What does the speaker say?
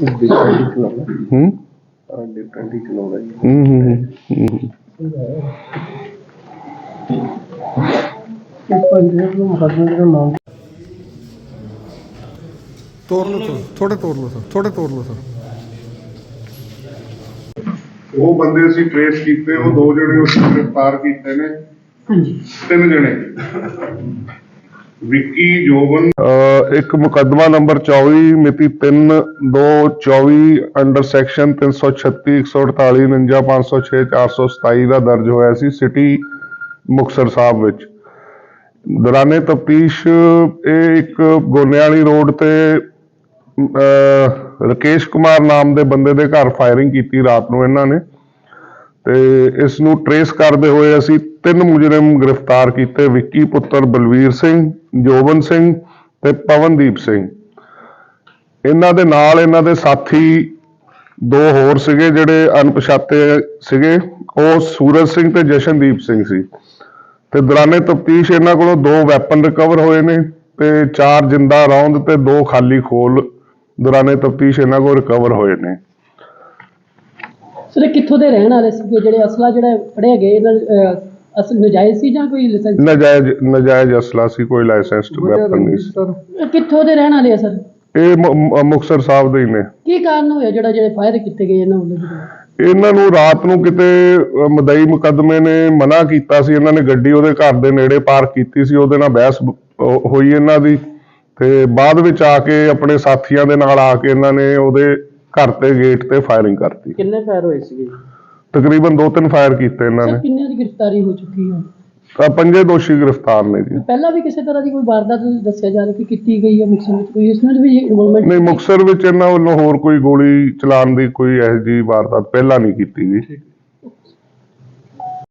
Different ਹੀ? ਚਲਾਉਂਦਾ ਹੂੰ ਹਾਂ ਡਿਫਰੈਂਟ ਹੀ ਚਲਾਉਂਦਾ ਜੀ ਹੂੰ ਹੂੰ, ਹੂੰ ਹੂੰ। ਇਹ ਪੰਜੇ ਨੂੰ ਮੁਕੱਦਮੇ ਦਾ ਨਾਮ ਤੋੜ ਲਓ ਸਰ ਥੋੜੇ ਤੋੜ ਲਓ ਸਰ ਥੋੜੇ ਤੋੜ ਲਓ ਸਰ। ਉਹ ਬੰਦੇ ਅਸੀਂ ਟ੍ਰੇਸ ਕੀਤੇ ਉਹ ਦੋ ਜਣੇ ਉਸ ਗ੍ਰਿਫਤਾਰ ਕੀਤੇ ਨੇ। ਹਾਂਜੀ। ਤਿੰਨ ਜਣੇ। ਵਿੱਕੀ ਜੋਬਨ। ਅਹ ਇੱਕ ਮੁਕੱਦਮਾ ਨੰਬਰ 24 ਮਿਤੀ 3 2 24 ਅੰਡਰ ਸੈਕਸ਼ਨ 336 148 49 506 427 ਦਾ ਦਰਜ ਹੋਇਆ ਸੀ ਸਿਟੀ ਮੁਕਤਸਰ ਸਾਹਿਬ ਵਿੱਚ। ਦੌਰਾਨੇ ਤਫਤੀਸ਼, ਇਹ ਇੱਕ ਗੋਨੇਵਾਲੀ ਰੋਡ ਤੇ ਅਹ ਰਕੇਸ਼ ਕੁਮਾਰ ਨਾਮ ਦੇ ਬੰਦੇ ਦੇ ਘਰ ਫਾਇਰਿੰਗ ਕੀਤੀ ਰਾਤ ਨੂੰ ਇਹਨਾਂ ਨੇ। ਤੇ ਇਸ ਨੂੰ ਟਰੇਸ ਕਰਦੇ ਹੋਏ ਅਸੀਂ ਤਿੰਨ ਮੁਜਰਮ ਗ੍ਰਿਫਤਾਰ ਕੀਤੇ, ਵਿੱਕੀ ਪੁੱਤਰ ਬਲਵੀਰ ਸਿੰਘ, ਜੋਬਨ ਸਿੰਘ ਤੇ ਪਵਨਦੀਪ ਸਿੰਘ। ਇਹਨਾਂ ਦੇ ਨਾਲ ਇਹਨਾਂ ਦੇ ਸਾਥੀ ਦੋ ਹੋਰ ਸੀਗੇ ਜਿਹੜੇ ਅਣਪਛਾਤੇ ਸੀਗੇ, ਉਹ ਸੂਰਜ ਸਿੰਘ ਤੇ ਜਸ਼ਨਦੀਪ ਸਿੰਘ ਸੀ। ਤੇ ਦੌਰਾਨੇ ਤਫਤੀਸ਼ ਇਹਨਾਂ ਕੋਲੋਂ ਦੋ ਵੈਪਨ ਰਿਕਵਰ ਹੋਏ ਨੇ ਤੇ ਚਾਰ ਜਿੰਦਾ ਰੌਂਦ ਤੇ ਦੋ ਖਾਲੀ ਖੋਲ ਦੌਰਾਨੇ ਤਫਤੀਸ਼ ਇਹਨਾਂ ਕੋਲ ਰਿਕਵਰ ਹੋਏ ਨੇ। ਸਰ ਇਹ ਕਿੱਥੋਂ ਦੇ ਰਹਿਣ ਵਾਲੇ ਸੀਗੇ? ਜਿਹੜੇ ਅਸਲਾ ਜਿਹੜਾ ਫੜਿਆ ਗਏ ਇਹਨਾਂ ਅਹ, ਅਸਲ ਨਜਾਇਜ਼ ਸੀ ਜਾਂ ਕੋਈ ਲਾਇਸੈਂਸ ਨਜਾਇਜ਼ ਨਜਾਇਜ਼ ਅਸਲਾ ਸੀ ਕੋਈ ਲਾਇਸੈਂਸਡ ਵੈਪਨ ਨਹੀਂ ਸੀ। ਸਰ। ਇਹ ਕਿੱਥੋਂ ਦੇ ਰਹਿਣ ਵਾਲੇ ਆ ਸਰ? ਇਹ ਮੁ- ਮੁ- ਮੁਕਤਸਰ ਸਾਹਿਬ ਦੇ ਹੀ ਨੇ। ਕੀ ਕਾਰਨ ਹੋਇਆ ਜਿਹੜਾ ਜਿਹੜੇ ਫਾਇਰ ਕੀਤੇ ਗਏ ਇਹਨਾਂ ਵੱਲੋਂ? ਇਹਨਾਂ ਨੂੰ ਰਾਤ ਨੂੰ ਕਿਤੇ ਅਹ, ਮਦਈ ਮੁਕੱਦਮੇ ਨੇ ਮਨਾ ਕੀਤਾ ਸੀ। ਇਹਨਾਂ ਨੇ ਗੱਡੀ ਉਹਦੇ ਘਰ ਦੇ ਨੇੜੇ ਪਾਰਕ ਕੀਤੀ ਸੀ। ਉਹਦੇ ਨਾਲ ਬਹਿਸ ਬ- ਹੋਈ ਇਹਨਾਂ ਦੀ। ਤੇ ਬਾਅਦ ਵਿੱਚ ਆ ਕੇ ਆਪਣੇ ਸਾਥੀਆਂ ਦੇ ਨਾਲ ਆ ਕੇ ਇਹਨਾਂ ਨੇ ਉਹਦੇ ਘਰ ਤੇ ਗੇਟ ਤੇ ਫਾਇਰਿੰਗ ਕਰਤੀ। ਕਿੰਨੇ ਫਾਇਰ ਹੋਏ ਸੀਗੇ? ਤਕਰੀਬਨ ਦੋ ਤਿੰਨ ਫਾਇਰ ਕੀਤੇ ਇਹਨਾਂ ਸਰ ਨੇ। ਕਿੰਨਿਆਂ ਦੀ ਗ੍ਰਿਫਤਾਰੀ ਹੋ ਚੁੱਕੀ ਹੈ? ਤਾਂ ਪੰਜੇ ਦੋਸ਼ੀ ਗ੍ਰਿਫਤਾਰ ਨੇ ਜੀ। ਪਹਿਲਾਂ ਵੀ ਕਿਸੇ ਤਰ੍ਹਾਂ ਦੀ ਕੋਈ ਵਾਰਦਾਤ ਦੱਸਿਆ ਜਾ ਰਿਹਾ ਕਿ ਕੀਤੀ ਗਈ ਹੈ ਮੁਕਸਰ ਵਿੱਚ? ਕੋਈ ਇਸ ਨਾਲ ਵੀ ਇਨਵੋਲਵਮੈਂਟ ਨਹੀਂ ਮੁਕਤਸਰ ਵਿੱਚ ਇਹਨਾਂ ਵੱਲੋਂ ਹੋਰ ਕੋਈ ਗੋਲੀ ਚਲਾਉਣ ਦੀ ਕੋਈ ਇਹੋ ਜਿਹੀ ਵਾਰਦਾਤ ਪਹਿਲਾਂ ਨਹੀਂ ਕੀਤੀ ਗਈ।